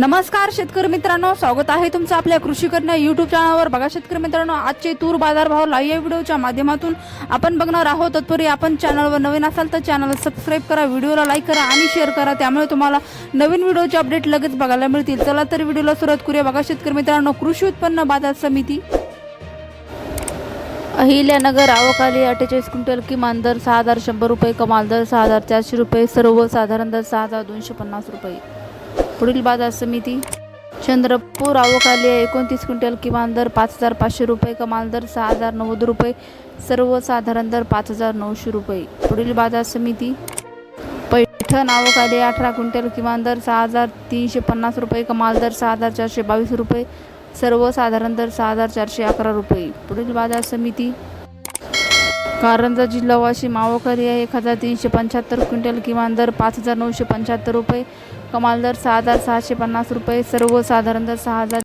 नमस्कार शेतकरी मित्रांनो. स्वागत आहे तुमचं आपल्या कृषी करणं युट्यूब चॅनलवर बघा शेतकरी मित्रांनो आजचे तूर बाजारभाव लाईव्ह व्हिडिओच्या माध्यमातून आपण बघणार आहोत. तत्पूर्वी आपण चॅनलवर नवीन असाल तर चॅनल सबस्क्राईब करा व्हिडिओला लाईक करा आणि शेअर करा. त्यामुळे तुम्हाला नवीन व्हिडिओचे अपडेट लगेच बघायला मिळतील. चला तर व्हिडिओला सुरुवात करूया. बघा शेतकरी मित्रांनो कृषी उत्पन्न बाजार समिती. अहिल्यानगर आवकाली अठ्ठेचाळीस क्विंटल किमान दर सहा हजार शंभर रुपये कमाल दर सहा हजार चारशे रुपये सर्वसाधारण दर सहा हजार दोनशे पन्नास रुपये. पुढील बाजार समिती. चंद्रपूर आवकाली एकोणतीस क्विंटल किमान दर पाच हजार पाचशे रुपये कमाल दर सहा हजार नव्वद रुपये सर्वसाधारण दर पाच हजार नऊशे रुपये. पुढील बाजार समिती. पैठण आवकाली अठरा क्विंटल किमान दर सहा हजार तीनशे पन्नास रुपये कमाल दर सहा हजार चारशे बावीस रुपये सर्वसाधारण दर सहा हजार चारशे अकरा रुपये. पुढील बाजार समिती. कारंजा जिल्हा वाशिम आवकारी आहे. एक हजार तीनशे पंच्याहत्तर क्विंटल किमान दर पाच हजार नऊशे पंच्याहत्तर रुपये कमाल दर सहा हजार सहाशे पन्नास रुपये सर्वसाधारण दर सहा हजार